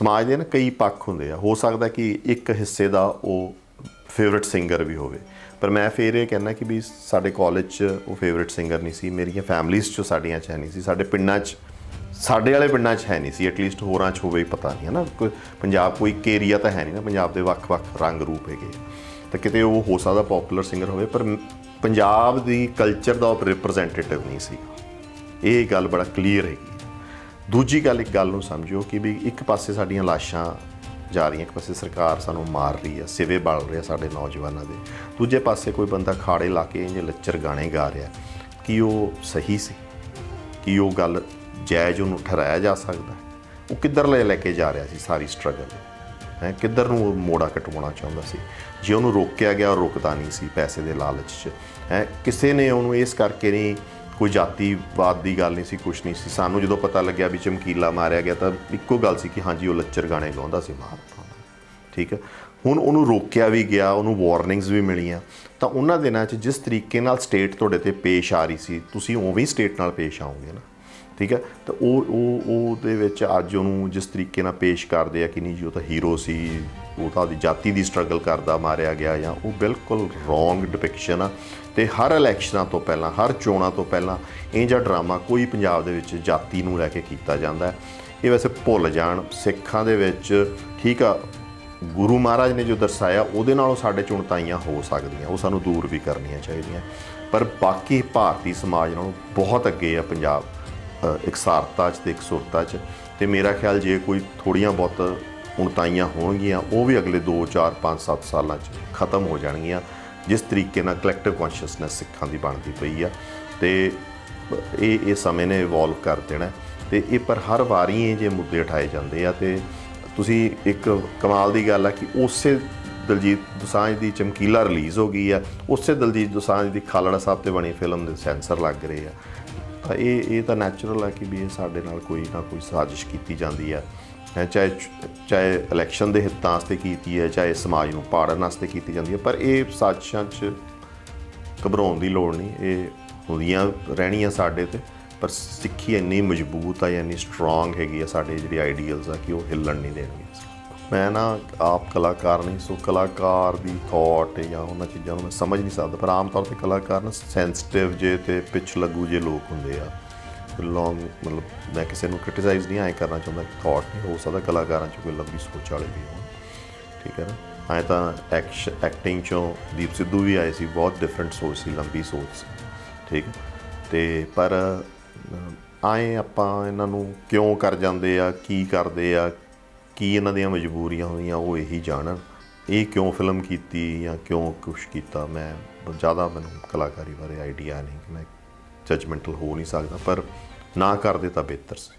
ਸਮਾਜ ਦੇ ਨਾ ਕਈ ਪੱਖ ਹੁੰਦੇ ਆ। ਹੋ ਸਕਦਾ ਕਿ ਇੱਕ ਹਿੱਸੇ ਦਾ ਉਹ ਫੇਵਰਿਟ ਸਿੰਗਰ ਵੀ ਹੋਵੇ। ਪਰ ਮੈਂ ਫੇਰ ਇਹ ਕਹਿਣਾ ਕਿ ਵੀ ਸਾਡੇ ਕਾਲਜ 'ਚ ਉਹ ਫੇਵਰਿਟ ਸਿੰਗਰ ਨਹੀਂ ਸੀ। ਮੇਰੀਆਂ ਫੈਮਲੀਜ਼ 'ਚ ਸਾਡੀਆਂ 'ਚ ਹੈ ਨਹੀਂ ਸੀ। ਸਾਡੇ ਪਿੰਡਾਂ 'ਚ, ਸਾਡੇ ਵਾਲੇ ਪਿੰਡਾਂ 'ਚ ਹੈ ਨਹੀਂ ਸੀ। ਐਟਲੀਸਟ ਹੋਰਾਂ 'ਚ ਹੋਵੇ, ਪਤਾ ਨਹੀਂ ਹੈ ਨਾ ਕੋਈ ਪੰਜਾਬ, ਕੋਈ ਇੱਕ ਏਰੀਆ ਤਾਂ ਹੈ ਨਹੀਂ ਨਾ। ਪੰਜਾਬ ਦੇ ਵੱਖ-ਵੱਖ ਰੰਗ ਰੂਪ ਹੈਗੇ ਤਾਂ ਕਿਤੇ ਉਹ ਹੋ ਸਕਦਾ ਪਪੂਲਰ ਸਿੰਗਰ ਹੋਵੇ, ਪਰ ਪੰਜਾਬ ਦੀ ਕਲਚਰ ਦਾ ਉਹ ਰਿਪਰੈਜ਼ੈਂਟੇਟਿਵ ਨਹੀਂ ਸੀ। ਇਹ ਗੱਲ ਬੜਾ ਕਲੀਅਰ ਹੈਗੀ। ਦੂਜੀ ਗੱਲ, ਇੱਕ ਗੱਲ ਨੂੰ ਸਮਝਿਓ ਕਿ ਵੀ ਇੱਕ ਪਾਸੇ ਸਾਡੀਆਂ ਲਾਸ਼ਾਂ ਜਾ ਰਹੀਆਂ, ਇੱਕ ਪਾਸੇ ਸਰਕਾਰ ਸਾਨੂੰ ਮਾਰ ਰਹੀ ਹੈ ਸਿਵੇ ਬਲ ਰਿਹਾ ਸਾਡੇ ਨੌਜਵਾਨਾਂ ਦੇ। ਦੂਜੇ ਪਾਸੇ ਕੋਈ ਬੰਦਾ ਖਾੜੇ ਲਾ ਕੇ ਇੰਜ ਲੱਚਰ ਗਾਣੇ ਗਾ ਰਿਹਾ, ਕੀ ਉਹ ਸਹੀ ਸੀ? ਕੀ ਉਹ ਗੱਲ ਜਾਇਜ਼ ਉਹਨੂੰ ਠਹਿਰਾਇਆ ਜਾ ਸਕਦਾ? ਉਹ ਕਿੱਧਰ ਲੈ ਲੈ ਕੇ ਜਾ ਰਿਹਾ ਸੀ ਸਾਰੀ ਸਟਰਗਲ ਹੈ, ਕਿੱਧਰ ਨੂੰ ਉਹ ਮੋੜਾ ਕਟਵਾਉਣਾ ਚਾਹੁੰਦਾ ਸੀ? ਜੇ ਉਹਨੂੰ ਰੋਕਿਆ ਗਿਆ, ਉਹ ਰੁਕਦਾ ਨਹੀਂ ਸੀ ਪੈਸੇ ਦੇ ਲਾਲਚ 'ਚ। ਹੈ, ਕਿਸੇ ਨੇ ਉਹਨੂੰ ਇਸ ਕਰਕੇ ਨਹੀਂ ਕੋਈ ਜਾਤੀਵਾਦ ਦੀ ਗੱਲ ਨਹੀਂ ਸੀ, ਕੁਛ ਨਹੀਂ ਸੀ। ਸਾਨੂੰ ਜਦੋਂ ਪਤਾ ਲੱਗਿਆ ਵੀ ਚਮਕੀਲਾ ਮਾਰਿਆ ਗਿਆ, ਤਾਂ ਇੱਕੋ ਗੱਲ ਸੀ ਕਿ ਹਾਂਜੀ, ਉਹ ਲੱਚਰ ਗਾਣੇ ਗਾਉਂਦਾ ਸੀ, ਮਾਰ ਠੀਕ ਹੈ? ਹੁਣ ਉਹਨੂੰ ਰੋਕਿਆ ਵੀ ਗਿਆ, ਉਹਨੂੰ ਵਾਰਨਿੰਗਸ ਵੀ ਮਿਲੀਆਂ। ਤਾਂ ਉਹਨਾਂ ਦਿਨਾਂ 'ਚ ਜਿਸ ਤਰੀਕੇ ਨਾਲ ਸਟੇਟ ਤੁਹਾਡੇ ਤੇ ਪੇਸ਼ ਆ ਰਹੀ ਸੀ, ਤੁਸੀਂ ਉਵੇਂ ਹੀ ਸਟੇਟ ਨਾਲ ਪੇਸ਼ ਆਉਂਗੇ ਨਾ। ਠੀਕ ਹੈ? ਤਾਂ ਉਹ ਉਹ, ਉਹਦੇ ਵਿੱਚ ਅੱਜ ਉਹਨੂੰ ਜਿਸ ਤਰੀਕੇ ਨਾਲ ਪੇਸ਼ ਕਰਦੇ ਆ ਕਿ ਨਹੀਂ ਜੀ, ਉਹ ਤਾਂ ਹੀਰੋ ਸੀ, ਉਹ ਤਾਂ ਉਹਦੀ ਜਾਤੀ ਦੀ ਸਟਰਗਲ ਕਰਦਾ, ਮਾਰਿਆ ਗਿਆ ਜਾਂ ਉਹ ਬਿਲਕੁਲ ਰੋਂਗ ਡਿਪਿਕਸ਼ਨ ਆ। ਤੇ ਹਰ ਇਲੈਕਸ਼ਨਾਂ ਤੋਂ ਪਹਿਲਾਂ, ਹਰ ਚੋਣਾਂ ਤੋਂ ਪਹਿਲਾਂ ਇਹ ਜਿਹਾ ਡਰਾਮਾ ਕੋਈ ਪੰਜਾਬ ਦੇ ਵਿੱਚ ਜਾਤੀ ਨੂੰ ਲੈ ਕੇ ਕੀਤਾ ਜਾਂਦਾ ਹੈ। ਇਹ ਵੈਸੇ ਭੁੱਲ ਜਾਣ, ਸਿੱਖਾਂ ਦੇ ਵਿੱਚ ਠੀਕ ਆ, ਗੁਰੂ ਮਹਾਰਾਜ ਨੇ ਜੋ ਦਰਸਾਇਆ, ਉਹਦੇ ਨਾਲੋਂ ਸਾਡੇ ਚੁਣਤਾਈਆਂ ਹੋ ਸਕਦੀਆਂ, ਉਹ ਸਾਨੂੰ ਦੂਰ ਵੀ ਕਰਨੀਆਂ ਚਾਹੀਦੀਆਂ। ਪਰ ਬਾਕੀ ਭਾਰਤੀ ਸਮਾਜ ਨਾਲੋਂ ਬਹੁਤ ਅੱਗੇ ਆ ਪੰਜਾਬ ਇਕਸਾਰਤਾ 'ਚ ਤੇ ਇਕਸੁਰਤਾ 'ਚ। ਤੇ ਮੇਰਾ ਖਿਆਲ ਜੇ ਕੋਈ ਥੋੜੀਆਂ ਬਹੁਤ ਉਣਤਾਈਆਂ ਹੋਣਗੀਆਂ, ਉਹ ਵੀ ਅਗਲੇ 2 4 5 7 ਸਾਲਾਂ 'ਚ ਖਤਮ ਹੋ ਜਾਣਗੀਆਂ। ਜਿਸ ਤਰੀਕੇ ਨਾਲ ਕਲੈਕਟਿਵ ਕੌਨਸ਼ੀਅਸਨੈਸ ਸਿੱਖਾਂ ਦੀ ਬਣਦੀ ਪਈ ਆ, ਤੇ ਇਹ ਇਹ ਸਮੇਂ ਨੇ ਇਵੋਲਵ ਕਰ ਦੇਣਾ। ਹੈ ਤੇ ਇਹ ਪਰ ਹਰ ਵਾਰੀ ਇਹ ਜੇ ਮੁੱਦੇ ਉਠਾਏ ਜਾਂਦੇ ਆ, ਤੇ ਤੁਸੀਂ ਇੱਕ ਕਮਾਲ ਦੀ ਗੱਲ ਆ ਕਿ ਉਸੇ ਦਲਜੀਤ ਦੋਸਾਂਝ ਦੀ ਚਮਕੀਲਾ ਰਿਲੀਜ਼ ਹੋ ਗਈ ਆ, ਉਸੇ ਦਲਜੀਤ ਦੋਸਾਂਝ ਦੀ ਖਾਲੜਾ ਸਾਹਿਬ ਤੇ ਬਣੀ ਫਿਲਮ ਦੇ ਸੈਂਸਰ ਲੱਗ ਰਹੇ ਆ। ਤਾਂ ਇਹ ਇਹ ਤਾਂ ਨੈਚੁਰਲ ਆ ਕਿ ਵੀ ਇਹ ਸਾਡੇ ਨਾਲ ਕੋਈ ਨਾ ਕੋਈ ਸਾਜ਼ਿਸ਼ ਕੀਤੀ ਜਾਂਦੀ ਹੈ ਹੈ, ਚਾਹੇ ਚਾਹੇ ਇਲੈਕਸ਼ਨ ਦੇ ਹਿੱਤਾਂ ਵਾਸਤੇ ਕੀਤੀ ਹੈ, ਚਾਹੇ ਸਮਾਜ ਨੂੰ ਪਾੜਨ ਵਾਸਤੇ ਕੀਤੀ ਜਾਂਦੀ ਹੈ, ਪਰ ਇਹ ਸਾਜ਼ਿਸ਼ਾਂ 'ਚ ਘਬਰਾਉਣ ਦੀ ਲੋੜ ਨਹੀਂ, ਇਹ ਹੁੰਦੀਆਂ ਰਹਿਣੀਆਂ ਸਾਡੇ ਤੇ, ਪਰ ਸਿੱਖੀ ਇੰਨੀ ਮਜ਼ਬੂਤ ਆ, ਇੰਨੀ ਸਟਰੋਂਗ ਹੈਗੀ ਆ ਸਾਡੇ ਜਿਹੜੇ ਆਈਡੀਅਲਸ ਆ, ਕਿ ਉਹ ਹਿੱਲਣ ਨਹੀਂ ਦੇਣਗੇ ਮੈਂ ਨਾ ਆਪ ਕਲਾਕਾਰ ਨਹੀਂ, ਸੋ ਕਲਾਕਾਰ ਦੀ ਥਾਟ ਜਾਂ ਉਹਨਾਂ ਚੀਜ਼ਾਂ ਨੂੰ ਮੈਂ ਸਮਝ ਨਹੀਂ ਸਕਦਾ, ਪਰ ਆਮ ਤੌਰ ਤੇ ਕਲਾਕਾਰ ਨਾ ਸੈਂਸਿਟਿਵ ਜੇ ਤੇ ਪਿੱਛ ਲੱਗੂ ਜੇ ਲੋਕ ਹੁੰਦੇ ਆ। ਲੌਂਗ ਮਤਲਬ ਮੈਂ ਕਿਸੇ ਨੂੰ ਕ੍ਰਿਟਿਸਾਈਜ਼ ਨਹੀਂ ਆਏ ਕਰਨਾ ਚਾਹੁੰਦਾ ਕਿ ਥਾਟ ਨਹੀਂ ਹੋ ਸਕਦਾ ਕਲਾਕਾਰਾਂ ਚ ਕੋਈ ਲੰਬੀ ਸੋਚ ਵਾਲੇ ਵੀ ਹੋਣ। ਠੀਕ ਹੈ ਨਾ? ਐ ਤਾਂ ਐਕਟਿੰਗ ਚੋਂ ਦੀਪ ਸਿੱਧੂ ਵੀ ਆਏ ਸੀ ਬਹੁਤ ਡਿਫਰੈਂਟ ਸੋਚ ਸੀ ਲੰਬੀ ਸੋਚ ਸੀ। ਠੀਕ ਹੈ? ਤੇ ਪਰ ਅਹ, ਆਏ ਆਪਾਂ ਇਹਨਾਂ ਨੂੰ ਕਿਉਂ ਕਰ ਜਾਂਦੇ ਆ ਕੀ ਕਰਦੇ ਆ ਕੀ ਇਹਨਾਂ ਦੀਆਂ ਮਜਬੂਰੀਆਂ ਹੋਈਆਂ ਉਹ ਇਹੀ ਜਾਣਨ। ਇਹ ਕਿਉਂ ਫਿਲਮ ਕੀਤੀ ਜਾਂ ਕਿਉਂ ਕੁਛ ਕੀਤਾ ਮੈਂ ਜ਼ਿਆਦਾ ਮੈਨੂੰ ਕਲਾਕਾਰੀ ਬਾਰੇ ਆਈਡੀਆ ਨਹੀਂ ਕਿ ਮੈਂ ਜਜਮੈਂਟਲ ਹੋ ਨਹੀਂ ਸਕਦਾ ਪਰ ਨਾ ਕਰਦੇ ਤਾਂ ਬਿਹਤਰ ਸੀ।